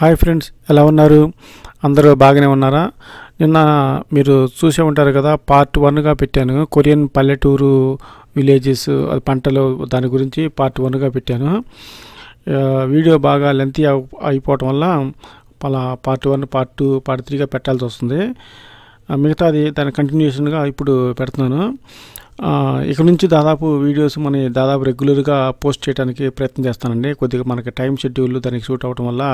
Hi friends ఎలా ఉన్నారు? అందరూ బాగానే ఉన్నారా? నిన్న మీరు చూసే ఉంటారు కదా పార్ట్ వన్గా పెట్టాను. కొరియన్ పల్లెటూరు విలేజెస్ పంటలు దాని గురించి పార్ట్ వన్గా పెట్టాను. వీడియో బాగా లెంతీ అయిపోవటం వల్ల పలా part one part two part త్రీగా పెట్టాల్సి వస్తుంది. మిగతాది దాని కంటిన్యూషన్గా ఇప్పుడు పెడుతున్నాను. ఇక నుంచి దాదాపు వీడియోస్ మన దాదాపు రెగ్యులర్గా పోస్ట్ చేయడానికి ప్రయత్నం చేస్తానండి. కొద్దిగా మనకి టైం షెడ్యూల్ దానికి షూట్ అవ్వడం వల్ల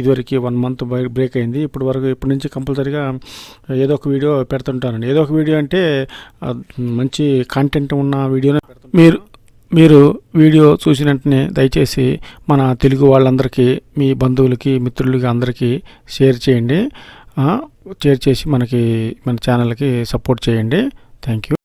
ఇదివరకు వన్ మంత్ బ్రేక్ అయింది. ఇప్పుడు వరకు ఇప్పటి నుంచి కంపల్సరీగా ఏదో ఒక వీడియో పెడుతుంటానండి. ఏదో ఒక వీడియో అంటే మంచి కంటెంట్ ఉన్న వీడియోనే మీరు మీరు వీడియో చూసిన వెంటనే దయచేసి మన తెలుగు వాళ్ళందరికీ మీ బంధువులకి మిత్రులకి అందరికీ షేర్ చేయండి. షేర్ చేసి మనకి మన ఛానల్కి సపోర్ట్ చేయండి. థ్యాంక్ యూ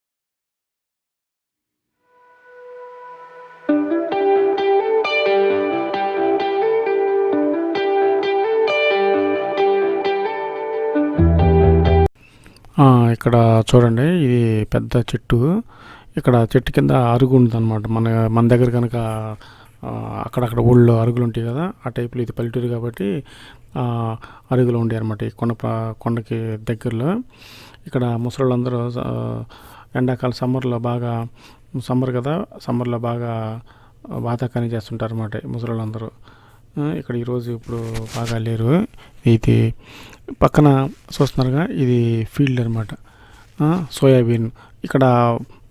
ఇక్కడ చూడండి ఇది పెద్ద చెట్టు. ఇక్కడ చెట్టు కింద అరుగు ఉందన్నమాట. మన మన దగ్గర కనుక అక్కడక్కడ ఊళ్ళో అరుగులు ఉంటాయి కదా ఆ టైపులో ఇది పల్లెటూరు కాబట్టి అరుగులు ఉండే అనమాట ఈ కొండ కొండకి దగ్గరలో. ఇక్కడ ముసలోళ్ళందరూ ఎండాకాలం సమ్మర్లో బాగా సమ్మర్ కదా సమ్మర్లో బాగా వాతాకాన్ని చేస్తుంటారు అనమాట ముసలోళ్ళందరూ. ఇక్కడ ఈరోజు ఇప్పుడు బాగా లేరు. ఇది పక్కన చూస్తున్నారుగా ఇది ఫీల్డ్ అనమాట సోయాబీన్. ఇక్కడ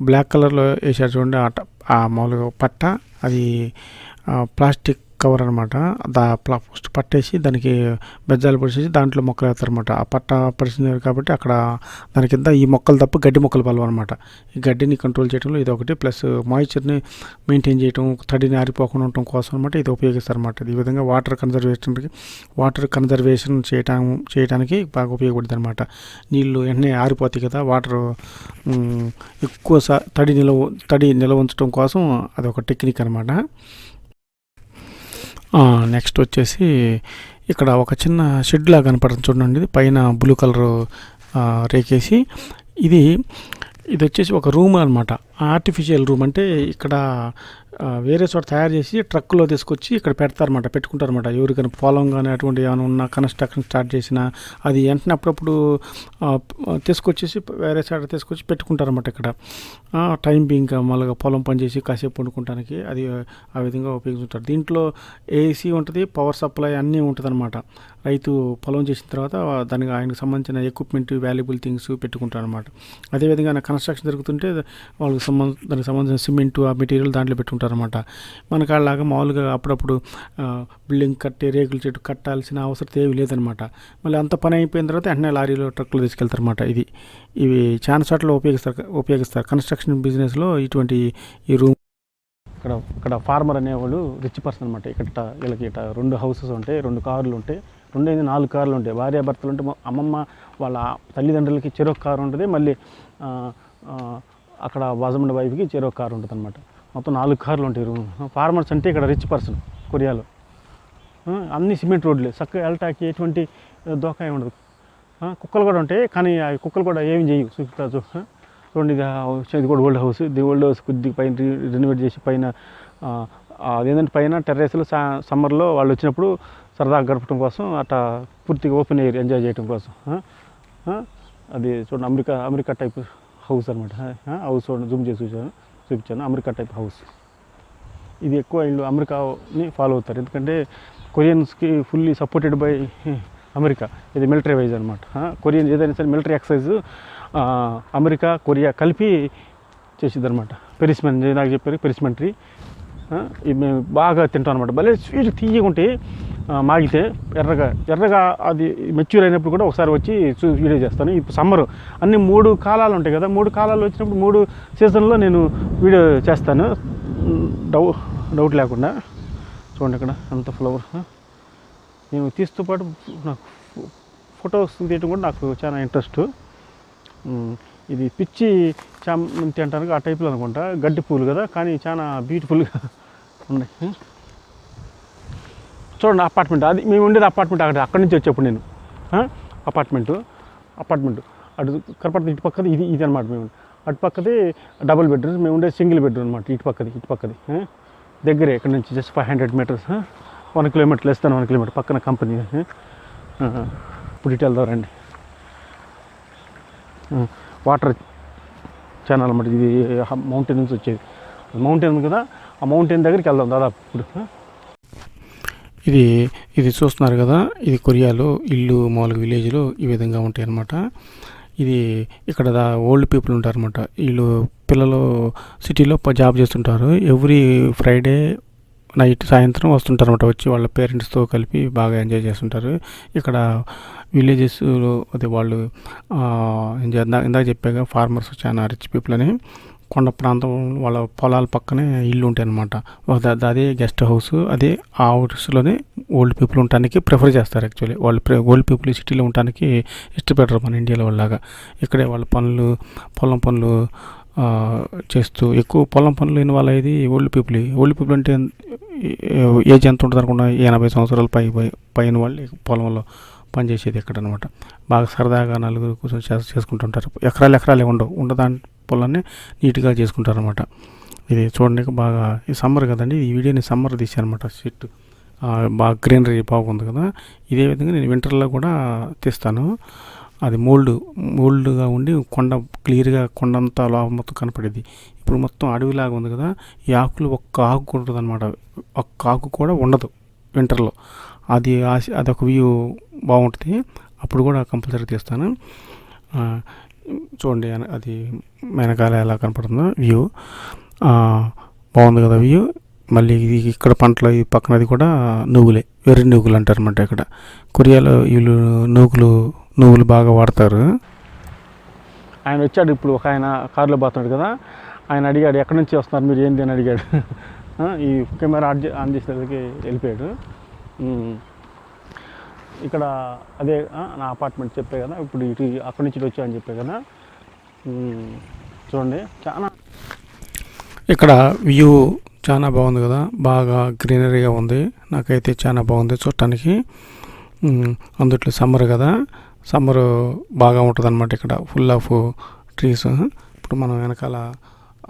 బ్లాక్ కలర్లో వేసారు చూడండి ఆ ట- ఆ మామూలుగా పట్ట అది ప్లాస్టిక్ కవర్ అనమాట దా ప్లా ఫస్ట్ పట్టేసి దానికి బెజ్జాలు పొడిచేసి దాంట్లో మొక్కలు వేస్తారనమాట ఆ పట్ట పరిచింది కాబట్టి అక్కడ దాని కింద ఈ మొక్కలు తప్ప గడ్డి మొక్కలు అనమాట ఈ గడ్డిని కంట్రోల్ చేయడంలో ఇది ఒకటి ప్లస్ మాయిశ్చర్ని మెయింటైన్ చేయడం తడిని ఆరిపోకుండా ఉండటం కోసం అనమాట ఇది ఉపయోగిస్తారనమాట ఈ విధంగా వాటర్ కన్జర్వేషన్కి వాటర్ కన్జర్వేషన్ చేయటం చేయడానికి బాగా ఉపయోగపడుతుంది అనమాట నీళ్ళు వెంటనే ఆరిపోతాయి కదా వాటర్ ఎక్కువ సా తడి నిలవ తడి నిల్వ ఉంచడం కోసం అది ఒక టెక్నిక్ అనమాట నెక్స్ట్ వచ్చేసి ఇక్కడ ఒక చిన్న షెడ్ లాగా కనపడుతుంది చూడండి. ఇది పైన బ్లూ కలర్ రేకేసి. ఇది ఇది వచ్చేసి ఒక రూమ్ అనమాట ఆర్టిఫిషియల్ రూమ్ అంటే ఇక్కడ వేరే చోట తయారు చేసి ట్రక్కులో తీసుకొచ్చి ఇక్కడ పెడతారన్నమాట పెట్టుకుంటారన్నమాట. ఎవరికైనా పొలం కానీ అటువంటి ఏమైనా ఉన్న కన్స్ట్రక్షన్ స్టార్ట్ చేసినా అది వెంటనే అప్పుడప్పుడు తీసుకొచ్చేసి వేరే సైడ్ తీసుకొచ్చి పెట్టుకుంటారన్నమాట ఇక్కడ. టైం ఇంకా మళ్ళీ పొలం పని చేసి కాసేపు వండుకోవడానికి అది ఆ విధంగా ఉపయోగించుంటారు దీంట్లో ఏసీ ఉంటుంది పవర్ సప్లై అన్నీ ఉంటుందన్నమాట. రైతు పొలం చేసిన తర్వాత దానికి ఆయనకు సంబంధించిన ఎక్విప్మెంట్ వాల్యుబుల్ థింగ్స్ పెట్టుకుంటారు అనమాట అదేవిధంగా కన్స్ట్రక్షన్ జరుగుతుంటే వాళ్ళకి సంబంధ దానికి సంబంధించిన సిమెంట్ ఆ మెటీరియల్ దాంట్లో పెట్టుకుంటారు. అనమాట మన కాళ్ళలాగా మామూలుగా అప్పుడప్పుడు బిల్డింగ్ కట్టి రేకుల చెట్టు కట్టాల్సిన అవసరం ఏమీ లేదనమాట మళ్ళీ అంత పని అయిపోయిన తర్వాత వెంటనే లారీలో ట్రక్కులు తీసుకెళ్తారు అనమాట ఇది. ఇవి చాలా చోట్ల ఉపయోగిస్తారు ఉపయోగిస్తారు. కన్స్ట్రక్షన్ బిజినెస్లో ఇటువంటి ఈ రూమ్ ఇక్కడ ఇక్కడ ఫార్మర్ అనేవాళ్ళు రిచ్ పర్సన్ అనమాట ఇక్కడ వీళ్ళకి ఇట రెండు హౌసెస్ ఉంటాయి రెండు కార్లు ఉంటాయి రెండు ఐదు నాలుగు కార్లు ఉంటాయి భార్యాభర్తలు ఉంటే అమ్మమ్మ వాళ్ళ తల్లిదండ్రులకి చెరొక కారు ఉంటుంది. మళ్ళీ అక్కడ హస్బెండ్ వైఫ్కి చెరొక కారు ఉంటుంది అనమాట మొత్తం నాలుగు కార్లు ఉంటాయి రూమ్. ఫార్మర్స్ అంటే ఇక్కడ రిచ్ పర్సన్ కొరియాలో. అన్ని సిమెంట్ రోడ్లే. చక్కగా వెళ్ళటానికి ఎటువంటి దోకా ఉండదు. కుక్కలు కూడా ఉంటాయి కానీ ఆ కుక్కలు కూడా ఏమి చేయవు. చూపుతా చూ చూడండి ఇది కూడా ఓల్డ్ హౌస్ ఇది ఓల్డ్ హౌస్ కొద్దిగా పైన రెనోవేట్ చేసి పైన అదేంటంటే పైన టెర్రస్లో సమ్మర్లో వాళ్ళు వచ్చినప్పుడు సరదాగా గడపడం కోసం అట్లా పూర్తిగా ఓపెన్ ఎయిర్ ఎంజాయ్ చేయడం కోసం అది చూడండి అమెరికా అమెరికా టైప్ హౌస్ అనమాట హౌస్ చూడండి జూమ్ చేసి చూసాను చూపించాను అమెరికా టైప్ హౌస్ ఇది ఎక్కువ వీళ్ళు అమెరికాని ఫాలో అవుతారు. ఎందుకంటే కొరియన్స్కి ఫుల్లీ సపోర్టెడ్ బై అమెరికా. ఇది మిలిటరీ వైజ్ అనమాట కొరియన్ ఏదైనా సరే మిలిటరీ ఎక్సైజ్ అమెరికా కొరియా కలిపి చేసిద్దనమాట పెరిస్మెన్ నాకు చెప్పారు పెరిస్మెంటరీ. ఇది మేము బాగా తింటాం అనమాట భలే స్వీట్ తీయకుంటే మాగితే ఎర్రగా ఎర్రగా అది మెచ్యూర్ అయినప్పుడు కూడా ఒకసారి వచ్చి చూ వీడియో చేస్తాను. ఇప్పుడు సమ్మర్ అన్ని మూడు కాలాలు ఉంటాయి కదా మూడు కాలాలు వచ్చినప్పుడు మూడు సీజన్లో నేను వీడియో చేస్తాను. డౌ డౌట్ లేకుండా. చూడండి ఇక్కడ అంత ఫ్లవర్. నేను తీస్తూ పాటు నాకు ఫొటోస్ తీయటం కూడా నాకు చాలా ఇంట్రెస్ట్. ఇది పిచ్చి చామంతి అంటారు ఆ టైప్లో అనుకుంటా. గడ్డి పూలు కదా కానీ చాలా బ్యూటిఫుల్గా ఉన్నాయి. చూడండి అపార్ట్మెంట్. అది మేము ఉండేది అపార్ట్మెంట్ అక్కడ అక్కడి నుంచి వచ్చేప్పుడు నేను. Apartment apartment. అటు కనపడుతుంది ఇటు పక్కది ఇది ఇది అనమాట మేము. అటు పక్కది డబుల్ బెడ్రూమ్ మేము ఉండే సింగిల్ బెడ్రూమ్ అనమాట ఇటు పక్కది ఇటు పక్కది. దగ్గరే ఇక్కడ నుంచి just five hundred metres. One kilometre less than one kilometre పక్కన కంపెనీ. ఇప్పుడు ఇటు వెళ్దాం రండి. వాటర్ ఛానల్ అనమాట ఇది మౌంటైన్ నుంచి వచ్చేది. మౌంటైన్ కదా ఆ మౌంటైన్ దగ్గరికి వెళ్దాం దాదాపు ఇప్పుడు. ఇది ఇది చూస్తున్నారు కదా ఇది కొరియాలో ఇల్లు మామూలుగా విలేజ్లో ఈ విధంగా ఉంటాయి అన్నమాట ఇది ఇక్కడ ఓల్డ్ పీపుల్ ఉంటారన్నమాట. వీళ్ళు పిల్లలు సిటీలో జాబ్ చేస్తుంటారు. ఎవ్రీ ఫ్రైడే నైట్ సాయంత్రం వస్తుంటారు అనమాట వచ్చి వాళ్ళ పేరెంట్స్తో కలిపి బాగా ఎంజాయ్ చేస్తుంటారు. ఇక్కడ విలేజెస్లో అదే వాళ్ళు ఎంజాయ్ ఇందా- ఇందాక చెప్పాక ఫార్మర్స్ చాలా రిచ్ పీపుల్ అని. కొండ ప్రాంతం వాళ్ళ పొలాల పక్కనే ఇల్లు ఉంటాయి అనమాట అదే గెస్ట్ హౌస్ అదే ఆ హౌస్లోనే ఓల్డ్ పీపుల్ ఉండటానికి ప్రిఫర్ చేస్తారు యాక్చువల్లీ. వాళ్ళు ఓల్డ్ పీపుల్ సిటీలో ఉండటానికి ఇష్టపడరు మన ఇండియాలో వాళ్ళలాగా. ఇక్కడే వాళ్ళ పనులు పొలం పనులు చేస్తూ ఎక్కువ పొలం పనులు లేని వాళ్ళ ఇది ఓల్డ్ పీపుల్. ఓల్డ్ పీపుల్ అంటే ఏజ్ ఎంత ఉంటుంది అనుకున్నా ఎనభై సంవత్సరాల పై పై- పైన వాళ్ళు పొలంలో పనిచేసేది ఇక్కడ అనమాట బాగా సరదాగా నలుగురు కూర్చొని చేసుకుంటుంటారు. ఎకరాలు ఎకరాలు ఉండవు. ఉండదాని పొలాన్ని నీట్గా చేసుకుంటారు అనమాట ఇది చూడడానికి బాగా ఈ సమ్మర్ కదండి ఈ వీడియోని సమ్మర్ తీసాను అనమాట బాగా గ్రీనరీ బాగుంది కదా ఇదే విధంగా నేను వింటర్లో కూడా తీస్తాను. అది మోల్డ్ మోల్డ్గా ఉండి కొండ క్లియర్గా కొండంతా లోపం మొత్తం కనపడేది. ఇప్పుడు మొత్తం అడవిలాగా ఉంది కదా ఈ ఆకులు ఒక్క ఆకు ఉంటుంది అనమాట ఒక్క ఆకు కూడా ఉండదు వింటర్లో. అది అది ఒక వ్యూ బాగుంటుంది. అప్పుడు కూడా కంపల్సరీ తీస్తాను. చూడండి అది వెనకాల ఎలా కనపడుతుందో వ్యూ. బాగుంది కదా వ్యూ. మళ్ళీ ఇది ఇక్కడ పంటలు ఈ పక్కనది కూడా నువ్వులే వెర్రి నువ్వులు అంటారు ఇక్కడ. కొరియాలో వీళ్ళు నువ్వులు నువ్వులు బాగా వాడతారు. ఆయన వచ్చాడు ఇప్పుడు ఒక ఆయన కారులో పోతున్నాడు కదా. ఆయన అడిగాడు ఎక్కడి నుంచి వస్తున్నారు మీరు? ఏంది? అని అడిగాడు. ఈ కెమెరా ఆన్ ఆన్ చేసేసరికి వెళ్ళిపోయాడు. ఇక్కడ అదే నా అపార్ట్మెంట్ చెప్పే కదా ఇప్పుడు ఇటు అక్కడి నుంచి వచ్చా అని చెప్పే కదా. చూడండి చాలా ఇక్కడ వ్యూ చాలా బాగుంది కదా బాగా గ్రీనరీగా ఉంది. నాకైతే చాలా బాగుంది చూడటానికి. అందుట్లో సమ్మర్ కదా సమ్మర్ బాగా ఉంటుంది అనమాట ఇక్కడ ఫుల్ ఆఫ్ ట్రీస్ ఇప్పుడు మనం వెనకాల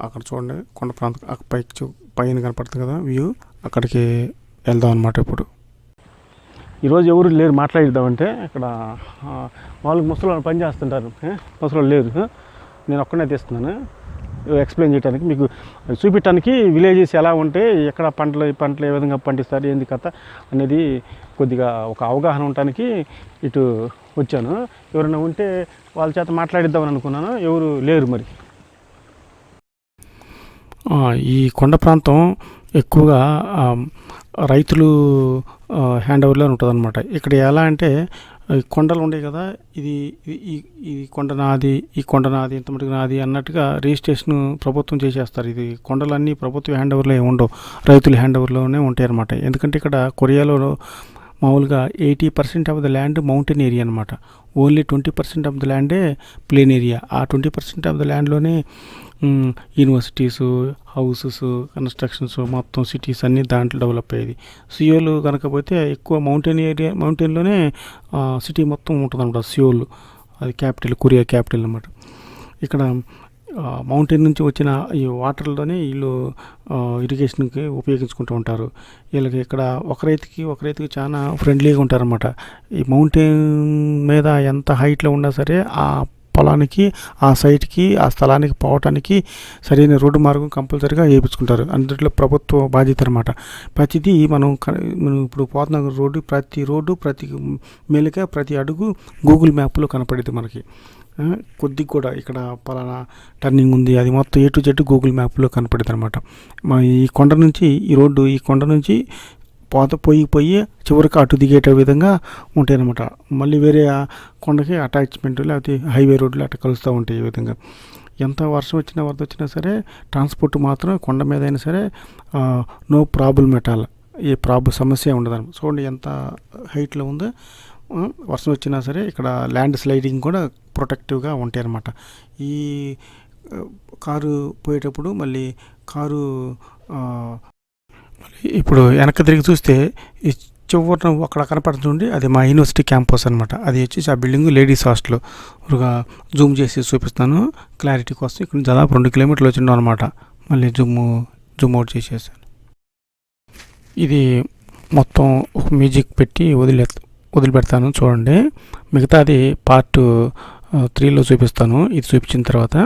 అక్కడ చూడండి కొండ ప్రాంతం అక్కడ పైకి చూ పైన కనపడుతుంది కదా వ్యూ అక్కడికి వెళ్దాం అనమాట ఇప్పుడు. ఈరోజు ఎవరు లేరు మాట్లాడిద్దామంటే ఇక్కడ వాళ్ళు వాళ్ళకి ముసలి పని చేస్తుంటారు. ముసలి లేరు. నేను ఒక్కనే తీస్తున్నాను. ఎక్స్ప్లెయిన్ చేయడానికి మీకు చూపించడానికి విలేజెస్ ఎలా ఉంటే ఎక్కడ పంటలు ఈ పంటలు ఏ విధంగా పండిస్తారు ఏంది కథ అనేది కొద్దిగా ఒక అవగాహన ఉండటానికి ఇటు వచ్చాను. ఎవరైనా ఉంటే వాళ్ళ చేత మాట్లాడిద్దామని అనుకున్నాను. ఎవరు లేరు మరి. ఈ కొండ ప్రాంతం ఎక్కువగా రైతులు హ్యాండ్ ఓవర్లో ఉంటుంది అనమాట ఇక్కడ ఎలా అంటే కొండలు ఉండేవి కదా ఇది ఈ ఈ కొండ నాది ఈ కొండ నాది ఇంత మటుకు నాది అన్నట్టుగా రిజిస్ట్రేషన్ ప్రభుత్వం చేసేస్తారు. ఇది కొండలన్నీ ప్రభుత్వ హ్యాండ్ ఓవర్లో ఉండవు. రైతుల హ్యాండ్ ఓవర్లోనే ఉంటాయి అనమాట ఎందుకంటే ఇక్కడ కొరియాలో మామూలుగా eighty percent of the land mountain area అనమాట only twenty percent of the ల్యాండే plain area. ఆ ట్వంటీ పర్సెంట్ ఆఫ్ ద ల్యాండ్లోనే యూనివర్సిటీసు హౌసెస్ కన్స్ట్రక్షన్స్ మొత్తం సిటీస్ అన్నీ దాంట్లో డెవలప్ అయ్యేది. సియోలు కనుక పోతే ఎక్కువ మౌంటైన్ ఏరియా మౌంటైన్లోనే సిటీ మొత్తం ఉంటుంది అనమాట సియోల్ అది క్యాపిటల్ కొరియా క్యాపిటల్ అనమాట ఇక్కడ మౌంటైన్ నుంచి వచ్చిన ఈ వాటర్లోనే వీళ్ళు ఇరిగేషన్కి ఉపయోగించుకుంటూ ఉంటారు. వీళ్ళకి ఇక్కడ ఒక రైతుకి ఒక రైతుకి చాలా ఫ్రెండ్లీగా ఉంటారనమాట ఈ మౌంటైన్ మీద ఎంత హైట్లో ఉన్నా సరే ఆ పొలానికి ఆ సైట్కి ఆ స్థలానికి పోవటానికి సరైన రోడ్డు మార్గం కంపల్సరీగా వేయించుకుంటారు. అందులో ప్రభుత్వ బాధ్యత అనమాట ప్రతిదీ మనం మనం ఇప్పుడు పోతున్న రోడ్డు ప్రతి రోడ్డు ప్రతి మెలిక ప్రతి అడుగు గూగుల్ మ్యాప్లో కనపడేది మనకి. కొద్దిగా కూడా ఇక్కడ పలానా టర్నింగ్ ఉంది అది మొత్తం ఏ టు జెడ్ గూగుల్ మ్యాప్లో కనపడేది అనమాట ఈ కొండ నుంచి ఈ రోడ్డు ఈ కొండ నుంచి పోత పోయి పోయి చివరికి అటు దిగేట విధంగా ఉంటాయి అనమాట మళ్ళీ వేరే ఆ కొండకి అటాచ్మెంట్ లేకపోతే హైవే రోడ్లు అట్లా కలుస్తూ ఉంటాయి ఈ విధంగా. ఎంత వర్షం వచ్చినా వరద వచ్చినా సరే ట్రాన్స్పోర్ట్ మాత్రం కొండ మీద అయినా సరే నో ప్రాబ్లం ఎటాల్ ఏ ప్రాబ్లం సమస్య ఉండదు చూడండి ఎంత హైట్లో ఉందో వర్షం వచ్చినా సరే ఇక్కడ ల్యాండ్ స్లైడింగ్ కూడా ప్రొటెక్టివ్గా ఉంటాయి అన్నమాట ఈ కారు పోయేటప్పుడు మళ్ళీ కారు ఇప్పుడు వెనక్కి తిరిగి చూస్తే ఈ చివరిన అక్కడ కనపడుతుంది అది మా యూనివర్సిటీ క్యాంపస్ అనమాట అది వచ్చేసి ఆ బిల్డింగ్ లేడీస్ హాస్టల్. ఒక జూమ్ చేసి చూపిస్తాను. క్లారిటీ కోసం ఇక్కడ దాదాపు రెండు కిలోమీటర్లు వచ్చిండో అనమాట మళ్ళీ జూమ్ జూమ్ అవుట్ చేసేసాను. ఇది మొత్తం ఒక మ్యూజిక్ పెట్టి వదిలే వదిలిపెడతాను చూడండి. మిగతాది పార్ట్ త్రీలో చూపిస్తాను. ఇది చూపించిన తర్వాత